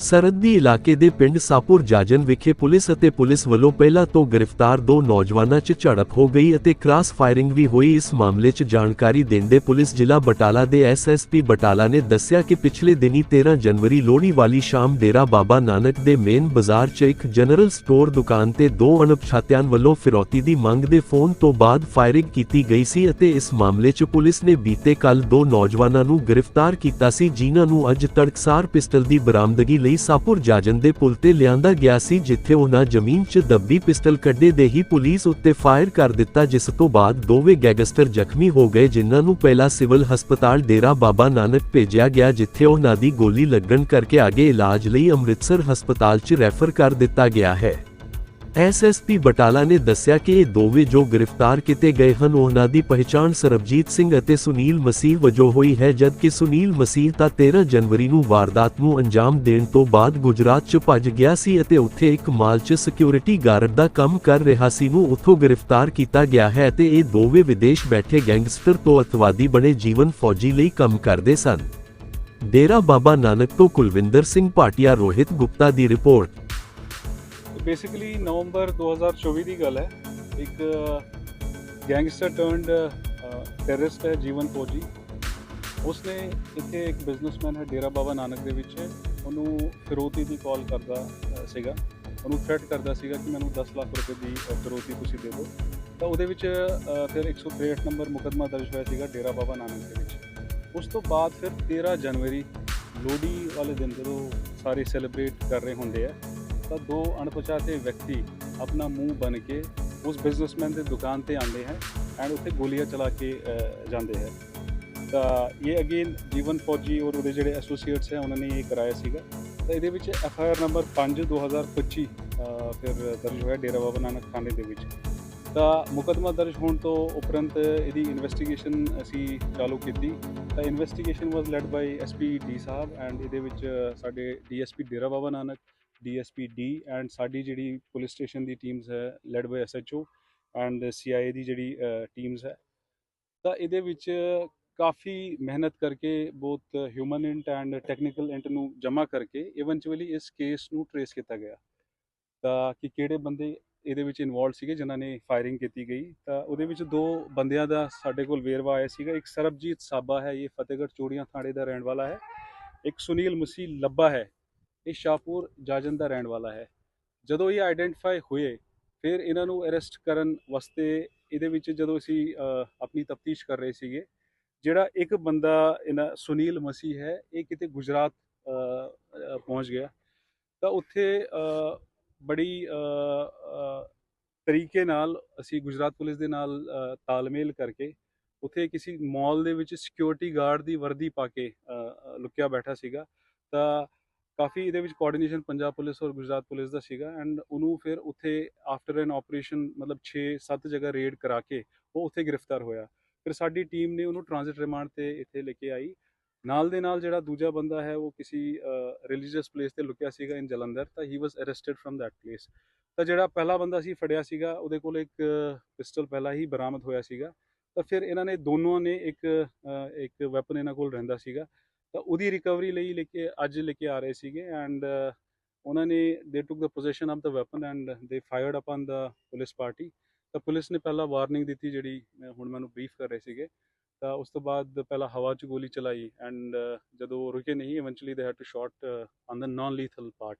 ਸਰਹੱਦੀ ਇਲਾਕੇ ਦੇ ਪਿੰਡ ਸਾਪੁਰ ਜਾਜਨ ਵਿਖੇ ਪੁਲਿਸ ਅਤੇ ਪੁਲਿਸ ਵੱਲੋਂ ਪਹਿਲਾਂ ਤੋਂ ਗ੍ਰਿਫਤਾਰ ਦੋ ਨੌਜਵਾਨਾਂ 'ਚ ਝੜਪ ਹੋ ਗਈ ਅਤੇ ਕ੍ਰਾਸ ਫਾਇਰਿੰਗ ਵੀ ਹੋਈ। ਇਸ ਮਾਮਲੇ 'ਚ ਜਾਣਕਾਰੀ ਦਿੰਦੇ ਪੁਲਿਸ ਜ਼ਿਲ੍ਹਾ ਬਟਾਲਾ ਦੇ ਐਸਐਸਪੀ ਬਟਾਲਾ ਨੇ ਦੱਸਿਆ ਕਿ ਪਿਛਲੇ ਦਿਨੀ 13 ਜਨਵਰੀ ਲੋਹੜੀ ਵਾਲੀ ਸ਼ਾਮ ਡੇਰਾ ਬਾਬਾ ਨਾਨਕ ਦੇ ਮੇਨ ਬਾਜ਼ਾਰ 'ਚ ਇੱਕ ਜਨਰਲ ਸਟੋਰ ਦੁਕਾਨ ਤੇ ਦੋ ਅਣਪਛਾਤਿਆਂ ਵੱਲੋਂ ਫਿਰੌਤੀ ਦੀ ਮੰਗ ਦੇ ਫੋਨ ਤੋਂ ਬਾਅਦ ਫਾਇਰਿੰਗ ਕੀਤੀ ਗਈ ਸੀ ਅਤੇ ਇਸ ਮਾਮਲੇ 'ਚ ਪੁਲਿਸ ਨੇ ਬੀਤੇ ਕੱਲ ਦੋ ਨੌਜਵਾਨਾਂ ਨੂੰ ਗ੍ਰਿਫਤਾਰ ਕੀਤਾ ਸੀ, ਜਿਨ੍ਹਾਂ ਨੂੰ ਅੱਜ ਤੜਕਸਾਰ ਪਿਸਟਲ ਦੀ ਬਰਾਮਦਗੀ ਲਈ ਸਾਪੁਰ ਜਾਜਨ ਦੇ ਪੁਲ ਤੇ ਲਿਆਂਦਾ ਗਿਆ ਸੀ, ਜਿੱਥੇ ਉਹਨਾਂ ਜ਼ਮੀਨ 'ਚ ਦੱਬੀ ਪਿਸਟਲ ਕੱਢੇ ਦੇ ਹੀ ਪੁਲਿਸ ਉੱਤੇ ਫਾਇਰ ਕਰ ਦਿੱਤਾ, ਜਿਸ ਤੋਂ ਬਾਅਦ ਦੋਵੇਂ ਗੈਂਗਸਟਰ ਜ਼ਖਮੀ ਹੋ ਗਏ, ਜਿਨ੍ਹਾਂ ਨੂੰ ਪਹਿਲਾਂ ਸਿਵਲ ਹਸਪਤਾਲ ਡੇਰਾ ਬਾਬਾ ਨਾਨਕ ਭੇਜਿਆ ਗਿਆ, ਜਿੱਥੇ ਉਹਨਾਂ ਦੀ ਗੋਲੀ ਲੱਗਣ ਕਰਕੇ ਆਗੇ ਇਲਾਜ ਲਈ ਅੰਮ੍ਰਿਤਸਰ ਹਸਪਤਾਲ 'ਚ ਰੈਫਰ ਕਰ ਦਿੱਤਾ ਗਿਆ ਹੈ। ਐਸਐਸਪੀ ਬਟਾਲਾ ਨੇ ਦੱਸਿਆ ਕਿ ਇਹ ਦੋਵੇਂ ਜੋ ਗ੍ਰਿਫਤਾਰ ਕੀਤੇ ਗਏ ਹਨ, ਉਹਨਾਂ ਦੀ ਪਹਿਚਾਣ ਸਰਬਜੀਤ ਸਿੰਘ ਅਤੇ ਸੁਨੀਲ ਮਸੀਹ ਵਜੋਂ ਹੋਈ ਹੈ, ਜਦਕਿ ਸੁਨੀਲ ਮਸੀਹ ਤਾਂ 13 ਜਨਵਰੀ ਨੂੰ ਵਾਰਦਾਤ ਨੂੰ ਅੰਜਾਮ ਦੇਣ ਤੋਂ ਬਾਅਦ ਗੁਜਰਾਤ 'ਚ ਭੱਜ ਗਿਆ ਸੀ ਅਤੇ ਉੱਥੇ ਇੱਕ ਮਾਲ 'ਚ ਸਿਕਿਉਰਿਟੀ ਗਾਰਡ ਦਾ ਕੰਮ ਕਰ ਰਿਹਾ ਸੀ ਨੂੰ ਉੱਥੋਂ ਗ੍ਰਿਫਤਾਰ ਕੀਤਾ ਗਿਆ ਹੈ ਤੇ ਇਹ ਦੋਵੇਂ ਵਿਦੇਸ਼ ਬੈਠੇ ਗੈਂਗਸਟਰ ਤੋਂ ਅਤਵਾਦੀ ਬਣੇ ਜੀਵਨ ਫੌਜੀ ਲਈ ਕੰਮ ਕਰਦੇ ਸਨ। ਡੇਰਾ ਬਾਬਾ ਨਾਨਕ ਤੋਂ ਕੁਲਵਿੰਦਰ ਸਿੰਘ ਭਾਟੀਆ ਰੋਹਿਤ ਗੁਪਤਾ ਦੀ ਰਿਪੋਰਟ। ਬੇਸਿਕਲੀ ਨਵੰਬਰ 2024 ਦੀ ਗੱਲ ਹੈ। ਇੱਕ ਗੈਂਗਸਟਰ ਟਰਨਡ ਟੈਰਰਿਸਟ ਹੈ ਜੀਵਨ ਫੌਜੀ। ਉਸਨੇ ਇੱਥੇ ਇੱਕ ਬਿਜ਼ਨਸਮੈਨ ਹੈ ਡੇਰਾ ਬਾਬਾ ਨਾਨਕ ਦੇ ਵਿੱਚ। ਉਹਨੂੰ ਫਿਰੋਤੀ ਦੀ ਕਾਲ ਕਰਦਾ ਸੀਗਾ। ਉਹਨੂੰ ਥ੍ਰੈਟ ਕਰਦਾ ਸੀਗਾ ਕਿ ਮੈਨੂੰ 10 ਲੱਖ ਰੁਪਏ ਦੀ ਫਿਰੋਤੀ ਤੁਸੀਂ ਦੇ ਦਿਓ। ਤਾਂ ਉਹਦੇ ਵਿੱਚ ਅ, ਫਿਰ 163 ਨੰਬਰ ਮੁਕੱਦਮਾ ਦਰਜ ਹੋਇਆ ਸੀਗਾ ਡੇਰਾ ਬਾਬਾ ਨਾਨਕ ਦੇ ਵਿੱਚ। ਉਸ ਤੋਂ ਬਾਅਦ ਫਿਰ 13 ਜਨਵਰੀ ਲੋਹੜੀ ਵਾਲੇ ਦਿਨ ਜਦੋਂ ਸਾਰੇ ਸੈਲੀਬ੍ਰੇਟ ਕਰ ਰਹੇ ਹੁੰਦੇ ਆ ਤਾਂ ਦੋ ਅਣਪਛਾਤੇ ਵਿਅਕਤੀ ਆਪਣਾ ਮੂੰਹ ਬਨ ਕੇ ਉਸ ਬਿਜ਼ਨਸਮੈਨ ਦੇ ਦੁਕਾਨ ਤੇ ਆਉਂਦੇ ਹੈ ਐਂਡ ਉੱਥੇ ਗੋਲੀਆਂ ਚਲਾ ਕੇ ਜਾਂਦੇ ਹੈ। ਤਾਂ ਇਹ ਅਗੇਨ ਜੀਵਨ ਫੌਜੀ ਔਰ ਉਹਦੇ ਜਿਹੜੇ ਐਸੋਸੀਏਟਸ ਹੈ ਉਹਨਾਂ ਨੇ ਇਹ ਕਰਾਇਆ ਸੀਗਾ। ਤਾਂ ਇਹਦੇ ਵਿੱਚ ਐਫ ਆਈ ਆਰ ਨੰਬਰ 5 2025 ਅ, ਫਿਰ ਦਰਜ ਹੋਇਆ ਡੇਰਾ ਬਾਬਾ ਨਾਨਕ ਥਾਣੇ ਦੇ ਵਿੱਚ। ਤਾਂ ਮੁਕੱਦਮਾ ਦਰਜ ਹੋਣ ਤੋਂ ਉਪਰੰਤ ਇਹਦੀ ਇਨਵੈਸਟੀਗੇਸ਼ਨ ਅਸੀਂ ਚਾਲੂ ਕੀਤੀ। ਤਾਂ investigation was led by SP D sahib and ਇਹਦੇ ਵਿੱਚ ਸਾਡੇ DSP Dera Baba Nanak DSP D and ਸਾਡੀ ਜਿਹੜੀ ਪੁਲਿਸ ਸਟੇਸ਼ਨ ਦੀ ਟੀਮਸ ਹੈ led by SHO and CIA ਦੀ ਜਿਹੜੀ ਟੀਮਸ ਹੈ, ਤਾਂ ਇਹਦੇ ਵਿੱਚ ਕਾਫੀ ਮਿਹਨਤ ਕਰਕੇ ਬਹੁਤ human int and technical int ਨੂੰ ਜਮ੍ਹਾਂ ਕਰਕੇ ਇਵੈਂਚੁਅਲੀ ਇਸ ਕੇਸ ਨੂੰ ਟਰੇਸ ਕੀਤਾ ਗਿਆ। ਤਾਂ ਕਿ ਕਿਹੜੇ ਬੰਦੇ ਇਹਦੇ ਵਿੱਚ ਇਨਵੋਲਡ ਸੀਗੇ, ਜਿਨ੍ਹਾਂ ਨੇ ਫਾਇਰਿੰਗ ਕੀਤੀ ਗਈ, ਤਾਂ ਉਹਦੇ ਵਿੱਚ ਦੋ ਬੰਦਿਆਂ ਦਾ ਸਾਡੇ ਕੋਲ ਵੇਰਵਾ ਆਇਆ ਸੀਗਾ। ਇੱਕ ਸਰਬਜੀਤ ਸਾਬਾ ਹੈ, ਇਹ ਫਤਿਹਗੜ੍ਹ ਚੋੜੀਆਂ ਥਾਣੇ ਦਾ ਰਹਿਣ ਵਾਲਾ ਹੈ। ਇੱਕ ਸੁਨੀਲ ਮਸੀਹ ਲੱਭਾ ਹੈ ਇਹ ਸ਼ਾਹਪੁਰ ਜਾਜਨ ਦਾ ਰਹਿਣ ਵਾਲਾ ਹੈ। ਜਦੋਂ ਇਹ ਆਈਡੈਂਟੀਫਾਈ ਹੋਏ, ਫਿਰ ਇਹਨਾਂ ਨੂੰ ਅਰੈਸਟ ਕਰਨ ਵਾਸਤੇ ਇਹਦੇ ਵਿੱਚ ਜਦੋਂ ਅਸੀਂ ਆਪਣੀ ਤਫਤੀਸ਼ ਕਰ ਰਹੇ ਸੀਗੇ, ਜਿਹੜਾ ਇੱਕ ਬੰਦਾ ਇਹਨਾਂ ਸੁਨੀਲ ਮਸੀਹ ਹੈ, ਇਹ ਕਿਤੇ ਗੁਜਰਾਤ ਪਹੁੰਚ ਗਿਆ। ਤਾਂ ਉੱਥੇ ਬੜੀ ਤਰੀਕੇ ਨਾਲ ਅਸੀਂ ਗੁਜਰਾਤ ਪੁਲਿਸ ਦੇ ਨਾਲ ਤਾਲਮੇਲ ਕਰਕੇ ਉੱਥੇ ਕਿਸੇ ਮਾਲ ਦੇ ਵਿੱਚ ਸਿਕਿਉਰਿਟੀ ਗਾਰਡ ਦੀ ਵਰਦੀ ਪਾ ਕੇ ਲੁਕਿਆ ਬੈਠਾ ਸੀਗਾ। ਤਾਂ ਕਾਫੀ ਇਹਦੇ ਵਿੱਚ ਕੋਆਰਡੀਨੇਸ਼ਨ ਪੰਜਾਬ ਪੁਲਿਸ ਔਰ ਗੁਜਰਾਤ ਪੁਲਿਸ ਦਾ ਸੀਗਾ ਐਂਡ ਉਹਨੂੰ ਫਿਰ ਉੱਥੇ ਆਫਟਰ ਐਨ ਆਪਰੇਸ਼ਨ ਮਤਲਬ 6-7 ਜਗ੍ਹਾ ਰੇਡ ਕਰਾ ਕੇ ਉਹ ਉੱਥੇ ਗ੍ਰਿਫਤਾਰ ਹੋਇਆ। ਫਿਰ ਸਾਡੀ ਟੀਮ ਨੇ ਉਹਨੂੰ ਟ੍ਰਾਂਜ਼ਿਟ ਰਿਮਾਂਡ ਤੇ ਇੱਥੇ ਲੈ ਕੇ ਆਈ। ਨਾਲ ਦੇ ਨਾਲ ਜਿਹੜਾ ਦੂਜਾ ਬੰਦਾ ਹੈ ਉਹ ਕਿਸੇ ਰਿਲੀਜੀਅਸ ਪਲੇਸ ਤੇ ਲੁਕਿਆ ਸੀਗਾ ਇਨ ਜਲੰਧਰ ਤਾਂ ਹੀ was arrested from that place ਤਾਂ ਜਿਹੜਾ ਪਹਿਲਾ ਬੰਦਾ ਸੀ, ਫੜਿਆ ਸੀਗਾ, ਉਹਦੇ ਕੋਲ ਇੱਕ ਪਿਸਟਲ ਪਹਿਲਾਂ ਹੀ ਬਰਾਮਦ ਹੋਇਆ ਸੀਗਾ। ਤਾਂ ਫਿਰ ਇਹਨਾਂ ਨੇ ਦੋਨੋਂ ਨੇ ਇੱਕ ਇੱਕ ਵੈਪਨ ਇਹਨਾਂ ਕੋਲ ਰਹਿੰਦਾ ਸੀਗਾ। ਤਾਂ ਉਹਦੀ ਰਿਕਵਰੀ ਲਈ ਲੈ ਕੇ ਅੱਜ ਲੈ ਕੇ ਆ ਰਹੇ ਸੀਗੇ ਐਂਡ ਉਹਨਾਂ ਨੇ they took the position of the weapon and they fired upon the police party ਤਾਂ ਪੁਲਿਸ ਨੇ ਪਹਿਲਾਂ ਵਾਰਨਿੰਗ ਦਿੱਤੀ ਜਿਹੜੀ ਹੁਣ ਮੈਨੂੰ ਬਰੀਫ ਕਰ ਰਹੇ ਸੀਗੇ। ਤਾਂ ਉਸ ਤੋਂ ਬਾਅਦ ਪਹਿਲਾਂ ਹਵਾ 'ਚ ਗੋਲੀ ਚਲਾਈ ਐਂਡ ਜਦੋਂ ਉਹ ਰੁਕੇ ਨਹੀਂ eventually they had to shot on the non lethal part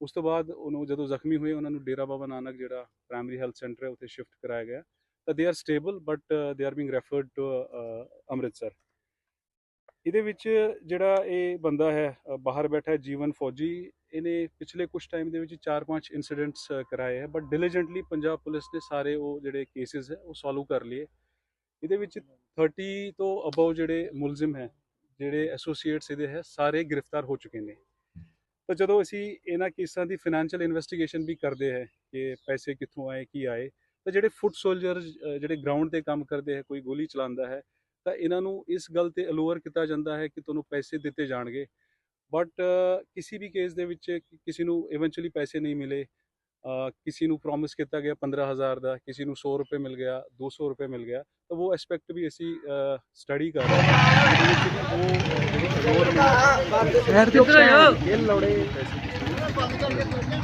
ਉਸ ਤੋਂ ਬਾਅਦ ਉਹਨੂੰ ਜਦੋਂ ਜ਼ਖਮੀ ਹੋਏ, ਉਹਨਾਂ ਨੂੰ ਡੇਰਾ ਬਾਬਾ ਨਾਨਕ ਜਿਹੜਾ ਪ੍ਰਾਇਮਰੀ ਹੈਲਥ ਸੈਂਟਰ ਹੈ, ਉੱਥੇ ਸ਼ਿਫਟ ਕਰਾਇਆ ਗਿਆ। ਤਾਂ they are stable but they are being referred to Amritsar. ਇਹਦੇ ਵਿੱਚ ਜਿਹੜਾ ਇਹ ਬੰਦਾ ਹੈ ਬਾਹਰ ਬੈਠਾ ਹੈ, ਜੀਵਨ ਫੌਜੀ, ਇਹਨੇ ਪਿਛਲੇ ਕੁਝ ਟਾਈਮ ਦੇ ਵਿੱਚ 4-5 ਇਨਸੀਡੈਂਟਸ ਕਰਾਏ ਹੈ ਬਟ ਡਿਲੀਜੈਂਟਲੀ ਪੰਜਾਬ ਪੁਲਿਸ ਨੇ ਸਾਰੇ ਉਹ ਜਿਹੜੇ ਕੇਸਿਸ ਹੈ, ਉਹ ਸੋਲਵ ਕਰ ਲਏ ਇਹਦੇ ਵਿੱਚ 30 ਤੋਂ ਅਬਵ ਜਿਹੜੇ ਮੁਲਜ਼ਮ ਹੈ, ਜਿਹੜੇ ਐਸੋਸੀਏਟਸ ਇਹਦੇ ਹੈ, ਸਾਰੇ ਗ੍ਰਿਫਤਾਰ ਹੋ ਚੁੱਕੇ ਨੇ। ਤਾਂ ਜਦੋਂ ਅਸੀਂ ਇਹਨਾਂ ਕੇਸਾਂ ਦੀ ਫਾਈਨੈਂਸ਼ੀਅਲ ਇਨਵੈਸਟੀਗੇਸ਼ਨ ਵੀ ਕਰਦੇ ਹੈ ਕਿ ਪੈਸੇ ਕਿੱਥੋਂ ਆਏ, ਕੀ ਆਏ, ਤਾਂ ਜਿਹੜੇ ਫੁੱਟ ਸੋਲਜਰਸ ਜਿਹੜੇ ਗਰਾਊਂਡ ਤੇ ਕੰਮ ਕਰਦੇ ਹੈ, ਕੋਈ ਗੋਲੀ ਚਲਾਉਂਦਾ ਹੈ ਤਾਂ ਇਹਨਾਂ ਨੂੰ ਇਸ ਗੱਲ ਤੇ ਅਲੋਅਰ ਕੀਤਾ ਜਾਂਦਾ ਹੈ ਕਿ ਤੁਹਾਨੂੰ ਪੈਸੇ ਦਿੱਤੇ ਜਾਣਗੇ ਬਟ ਕਿਸੇ ਵੀ ਕੇਸ ਦੇ ਵਿੱਚ ਕਿਸੇ ਨੂੰ ਇਵੈਂਚੁਅਲੀ ਪੈਸੇ ਨਹੀਂ ਮਿਲੇ ਕਿਸੇ ਨੂੰ ਪ੍ਰੋਮਿਸ ਕੀਤਾ ਗਿਆ 15000 ਦਾ ਕਿਸੇ ਨੂੰ 100 ਰੁਪਏ ਮਿਲ ਗਿਆ 200 ਰੁਪਏ ਮਿਲ ਗਿਆ ਤਾਂ ਉਹ ਐਸਪੈਕਟ ਵੀ ਅਸੀਂ ਸਟੱਡੀ ਕਰ ਰਹੇ ਹਾਂ ਉਹ ਅ, ਜਿਹੜੀ ਗਵਰਨਮੈਂਟ ਸ਼ਹਿਰ ਦੇ ਉੱਪਰ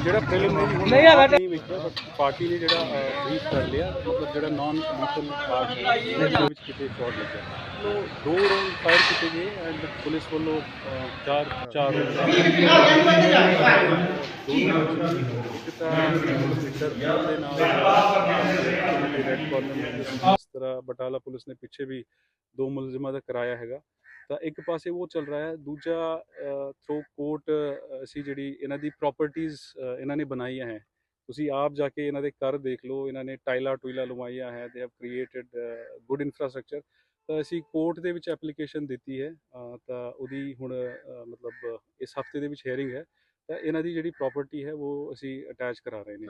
ਜਿਹੜਾ ਪ੍ਰੀਲਿਮਿਨਰੀ ਹੁਣ ਨਹੀਂ ਹੈਗਾ ਪਾਰਟੀ ਨੇ ਜਿਹੜਾ ਬਰੀਫ ਕਰ ਲਿਆ ਮਤਲਬ ਜਿਹੜਾ ਨਾਨ ਲੀਥਲ ਪਾਰਟ ਦੇ ਵਿੱਚ ਕਿਤੇ ਫਰਾਡ ਲੱਗਿਆ। ਦੋ ਰਾਉਂਡ ਫਾਇਰ ਕੀਤੇ ਗਏ ਐਂਡ ਪੁਲਿਸ ਵੱਲੋਂ ਚਾਰ ਚਾਰ ਰੈਡ ਇਸ ਤਰ੍ਹਾਂ ਬਟਾਲਾ ਪੁਲਿਸ ਨੇ ਪਿੱਛੇ ਵੀ ਦੋ ਮੁਲਜ਼ਮਾਂ ਦਾ ਕਰਾਇਆ ਹੈਗਾ। ਤਾਂ ਇੱਕ ਪਾਸੇ ਉਹ ਚੱਲ ਰਿਹਾ ਹੈ, ਦੂਜਾ ਥਰੂ ਕੋਰਟ ਅਸੀਂ ਜਿਹੜੀ ਇਹਨਾਂ ਦੀ ਪ੍ਰਾਪਰਟੀਆਂ ਇਹਨਾਂ ਨੇ ਬਣਾਈਆਂ ਹੈ। ਤੁਸੀਂ ਆਪ ਜਾ ਕੇ ਇਹਨਾਂ ਦੇ ਘਰ ਦੇਖ ਲਓ, ਇਹਨਾਂ ਨੇ ਟਾਈਲਾ ਟੂਈਲਾ ਲਵਾਈਆਂ ਹੈ they have created good infrastructure ਤਾਂ ਅਸੀਂ ਕੋਰਟ ਦੇ ਵਿੱਚ ਐਪਲੀਕੇਸ਼ਨ ਦਿੱਤੀ ਹੈ ਤਾਂ ਉਹਦੀ ਹੁਣ ਮਤਲਬ ਇਸ ਹਫ਼ਤੇ ਦੇ ਵਿੱਚ ਹੀਅਰਿੰਗ ਹੈ। ਤਾਂ ਇਹਨਾਂ ਦੀ ਜਿਹੜੀ ਪ੍ਰਾਪਰਟੀ ਹੈ, ਉਹ ਅਸੀਂ ਅਟੈਚ ਕਰਾ ਰਹੇ ਨੇ।